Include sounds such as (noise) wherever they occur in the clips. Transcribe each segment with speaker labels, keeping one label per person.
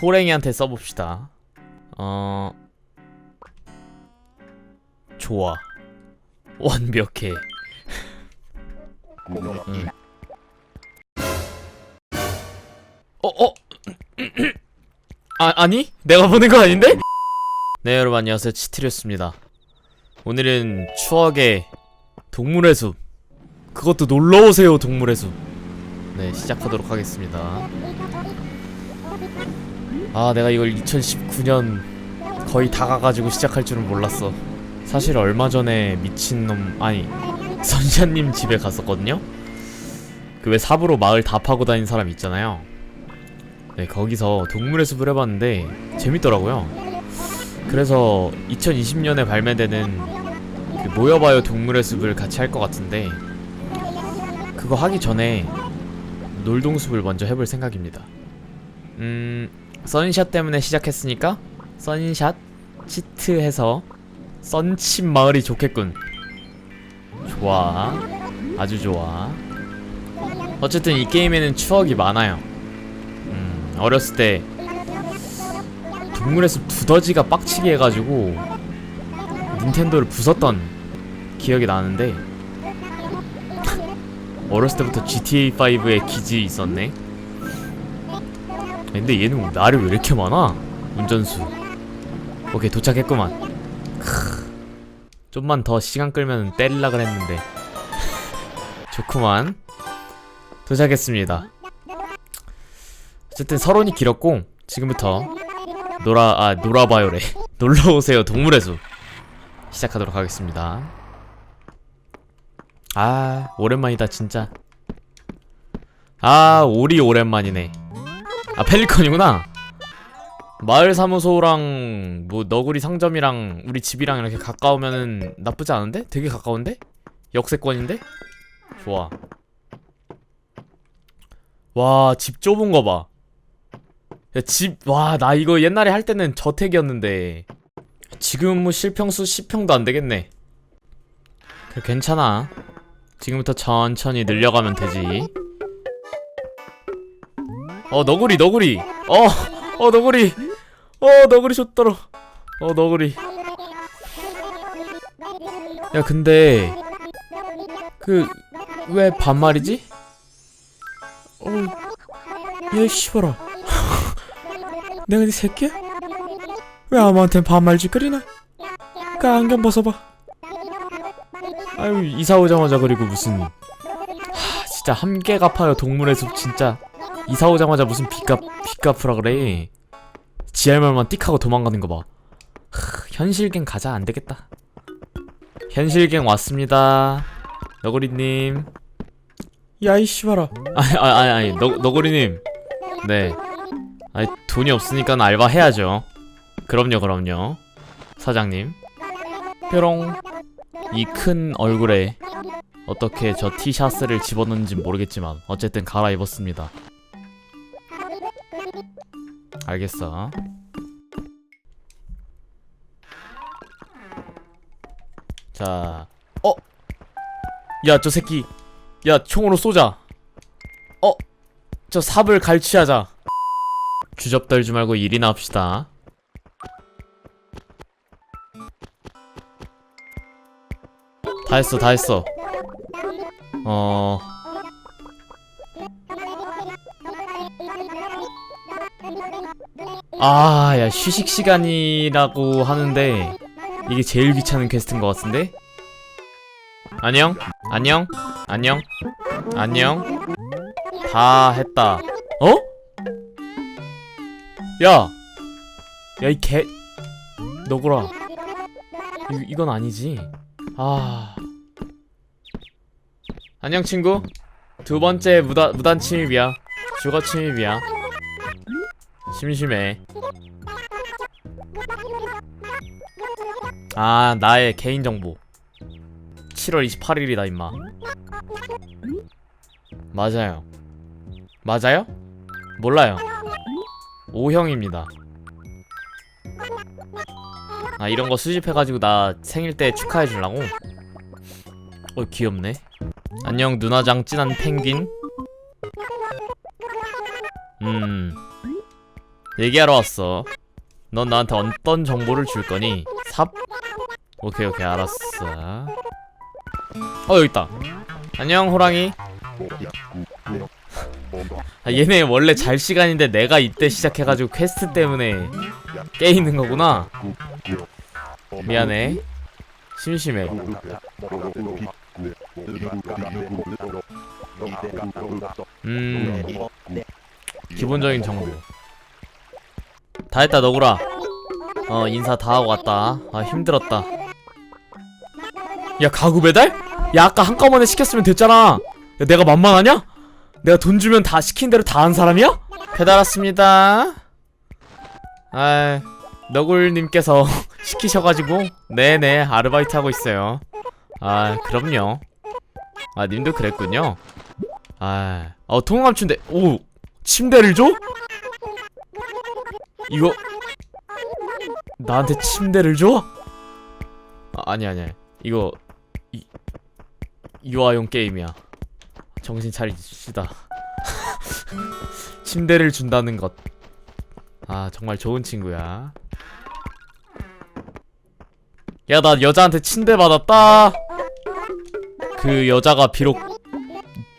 Speaker 1: 호랭이한테 써봅시다. 어 좋아 완벽해. 음. 어 어. 아 아니 내가 보는 거 아닌데? 네 여러분 안녕하세요 치트렸습니다. 오늘은 추억의 동물의 숲 그것도 놀러 오세요 동물의 숲. 네 시작하도록 하겠습니다. 아 내가 이걸 2019년 거의 다 가가지고 시작할 줄은 몰랐어. 사실 얼마 전에 미친놈 아니 (laughs) 선샤님 집에 갔었거든요? 그 왜 삽으로 마을 다 파고 다니는 사람 있잖아요. 네 거기서 동물의 숲을 해봤는데 재밌더라고요. 그래서 2020년에 발매되는 그 모여봐요 동물의 숲을 같이 할 것 같은데 그거 하기 전에 놀동숲을 먼저 해볼 생각입니다. 음 선샷 때문에 시작했으니까 선샷 치트해서 선칩 마을이 좋겠군. 좋아. 아주 좋아. 어쨌든 이 게임에는 추억이 많아요. 음 어렸을 때 동물의 숲 두더지가 빡치게 해가지고 닌텐도를 부쉈던 기억이 나는데 (laughs) 어렸을 때부터 GTA5에 기지 있었네 근데 얘는 날이 왜 이렇게 많아? 운전수. 오케이 도착했구만. 크. 좀만 더 시간 끌면 때릴라 그랬는데. (laughs) 좋구만. 도착했습니다. 어쨌든 서론이 길었고 지금부터 놀아 아 놀아봐요래. (laughs) 놀러오세요 동물의 숲. 시작하도록 하겠습니다. 아 오랜만이다 진짜. 아 오리 오랜만이네 아 펠리컨이구나. 마을 사무소랑 뭐 너구리 상점이랑 우리 집이랑 이렇게 가까우면은 나쁘지 않은데? 되게 가까운데? 역세권인데? 좋아. 와 집 좁은 거봐. 집 와 나 이거 옛날에 할 때는 저택이었는데. 지금 뭐 실평수 10평도 안 되겠네. 그래 괜찮아. 지금부터 천천히 늘려가면 되지 어 너구리 너구리. 어어 너구리. 어 너구리 좋더러 어 너구리. 야 근데 그 왜 반말이지? 어야 씨발아. (laughs) 내가 네 새끼야? 왜 아무한텐 반말 짓거리나? 그 안경 벗어봐. 아유 이사 오자마자 그리고 무슨 하 진짜 함께 갚아요 동물의 숲 진짜 이사 오자마자 무슨 빚값 빚갚으라 그래. 지할 말만 띡하고 도망가는 거봐. 현실갱 가자. 안 되겠다. 현실갱 왔습니다. 너구리님. 야 이 씨발아. 아니 아니 아니, 아니 너, 너구리님. 네. 아니 돈이 없으니까 알바 해야죠. 그럼요 그럼요. 사장님. 뾰롱. 이 큰 얼굴에 어떻게 저 티셔츠를 집어넣는지 모르겠지만 어쨌든 갈아입었습니다 알겠어. 자, 어, 야 저 새끼, 야 총으로 쏘자. 어, 저 삽을 갈취하자. 주접 떨지 말고 일이나 합시다. 다 했어, 다 했어. 어. 아, 야, 휴식 시간이라고 하는데 이게 제일 귀찮은 퀘스트인 것 같은데? 안녕? 안녕? 안녕? 안녕? 다 했다. 어? 야! 야, 이 개. 너구라. 이, 이건 아니지. 아. 안녕, 친구. 두 번째 무단, 무단 침입이야. 주거 침입이야. 심심해. 아, 나의 개인정보. 7월 28일이다, 임마. 맞아요. 맞아요? 몰라요. O형입니다. 아, 이런 거 수집해가지고 나 생일 때 축하해주려고? 어, 귀엽네. 안녕, 누나장 진한 펭귄. 음. 얘기하러 왔어. 넌 나한테 어떤 정보를 줄 거니? 삽? 오케이 오케이 알았어. 어 여기 있다. 안녕 호랑이. 아, 얘네 원래 잘 시간인데 내가 이때 시작해가지고 퀘스트 때문에 깨 있는 거구나. 미안해. 심심해. 음 기본적인 정보. 다 했다 너구라. 어 인사 다 하고 왔다. 아 힘들었다. 야 가구 배달? 야 아까 한꺼번에 시켰으면 됐잖아. 야, 내가 만만하냐? 내가 돈 주면 다 시킨 대로 다 한 사람이야? 배달 왔습니다. 아 너굴님께서 (laughs) 시키셔가지고 네네 아르바이트 하고 있어요. 아 그럼요. 아 님도 그랬군요. 아, 어 통감춘데 오 침대를 줘? 이거 나한테 침대를 줘? 아, 아니 아니 이거 이 유아용 게임이야. 정신 차리시다. (laughs) 침대를 준다는 것. 아 정말 좋은 친구야. 야 나 여자한테 침대 받았다. 그 여자가 비록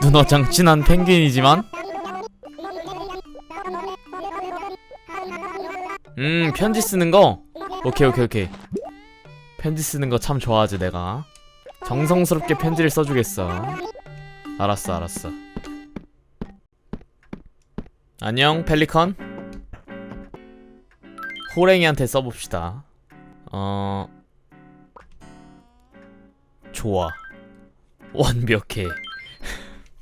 Speaker 1: 눈화장 진한 펭귄이지만 음 편지 쓰는 거? 오케이 오케이 오케이. 편지 쓰는 거 참 좋아하지 내가. 정성스럽게 편지를 써주겠어. 알았어 알았어. 안녕 펠리컨. 호랭이한테 써봅시다. 어 좋아. 완벽해.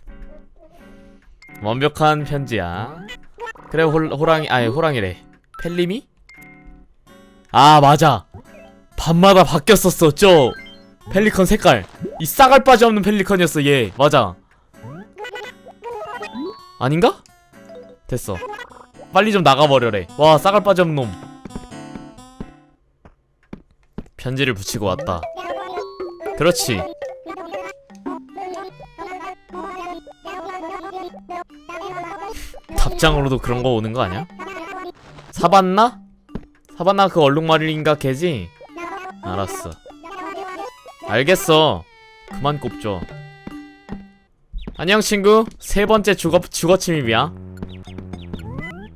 Speaker 1: (laughs) 완벽한 편지야. 그래 홀, 호랑이 아니 호랑이래. 펠리미? 아 맞아. 밤마다 바뀌었었어 저 펠리컨 색깔. 이 싸갈 바지 없는 펠리컨이었어 얘. 맞아. 아닌가? 됐어. 빨리 좀 나가버려래. 와 싸갈 바지 없는 놈. 편지를 붙이고 왔다. 그렇지. 답장으로도 그런 거 오는 거 아니야? 사봤나? 사봤나 그 얼룩말인가 걔지? 알았어. 알겠어. 그만 꼽죠. 안녕 친구. 세 번째 주거 주거 침입이야.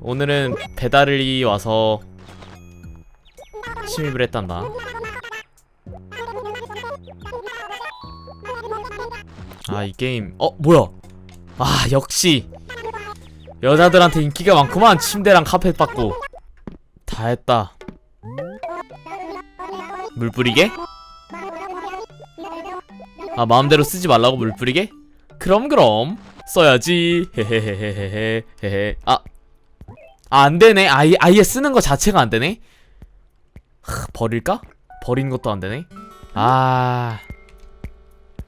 Speaker 1: 오늘은 배달이 와서 침입을 했단다. 아 이 게임 어 뭐야? 아 역시 여자들한테 인기가 많구만. 침대랑 카펫 받고. 다 했다. 물 뿌리게? 아 마음대로 쓰지 말라고 물 뿌리게? 그럼 그럼. 써야지. 헤헤헤헤헤헤. 헤헤. 아, 아 안되네. 아예, 아예 쓰는 거 자체가 안되네? 하, 버릴까? 버리는 것도 안되네? 아.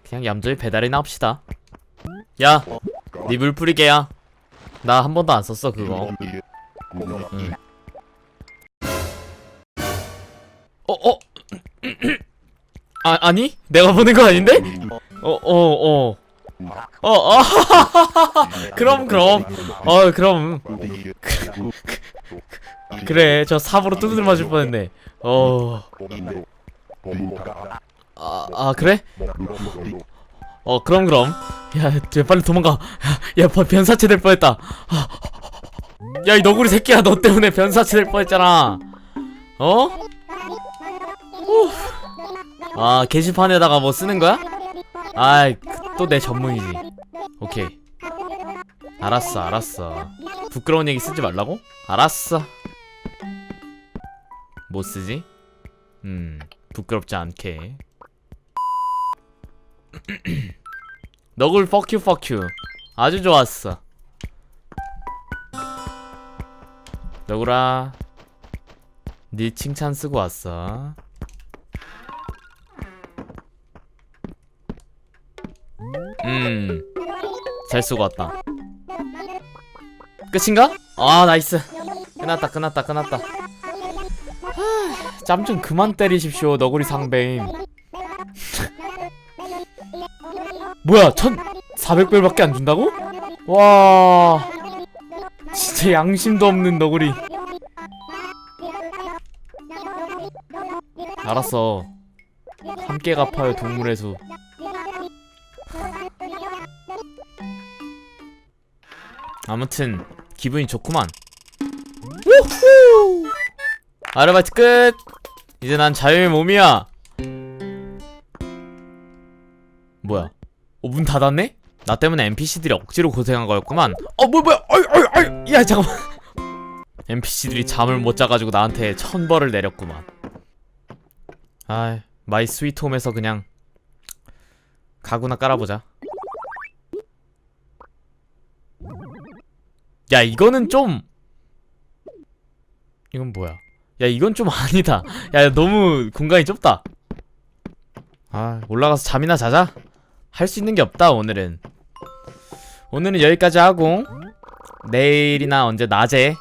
Speaker 1: 그냥 얌전히 배달이나 합시다. 야니 물 뿌리게야 나 한 번도 안 썼어 그거. 응. 어 어. (clears throat) 아 아니 내가 보는 거 아닌데? 어 어 어. 어 어. (laughs) 그럼 그럼. 어 그럼. (laughs) 그래 저 삽으로 두드려 맞을 뻔했네. 어. 아, 아 그래? 어 그럼 그럼 야 쟤 빨리 도망가 야 번- 변사체 될 뻔했다 야 이 너구리 새끼야 너 때문에 변사체 될 뻔했잖아 어? 후. 아 게시판에다가 뭐 쓰는 거야? 아이 또 내 전문이지 오케이 알았어 알았어 부끄러운 얘기 쓰지 말라고? 알았어 뭐 쓰지? 음 부끄럽지 않게 (clears throat) 너굴 fuck you fuck you. 아주 좋았어. 너구라 네 칭찬 쓰고 왔어. 음잘 쓰고 왔다. 끝인가? 아 나이스. 끝났다 끝났다 끝났다. 짬 좀 그만 때리십시오 너구리 상배임 뭐야 1400별밖에 안 준다고? 와. 진짜 양심도 없는 너구리. 알았어. 함께 갚아요 동물의 수 아무튼 기분이 좋구만. 우후! 아르바이트 끝! 이제 난 자유의 몸이야! 뭐야? 어, 문 닫았네? 나 때문에 NPC들이 억지로 고생한 거였구만. 어 뭐, 뭐야? 어이 어이 어이! 야 잠깐만. (laughs) NPC들이 잠을 못 자가지고 나한테 천벌을 내렸구만. 아 마이 스위트홈에서 그냥 가구나 깔아보자. 야 이거는 좀 이건 뭐야? 야 이건 좀 아니다. 야 너무 공간이 좁다. 아 올라가서 잠이나 자자 할 수 있는 게 없다 오늘은. 오늘은 여기까지 하고 내일이나 언제 낮에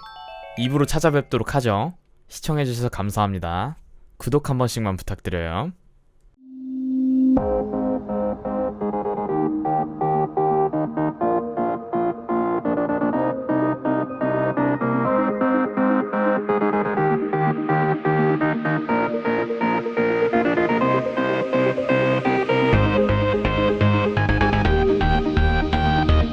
Speaker 1: 입으로 찾아뵙도록 하죠. 시청해주셔서 감사합니다. 구독 한 번씩만 부탁드려요.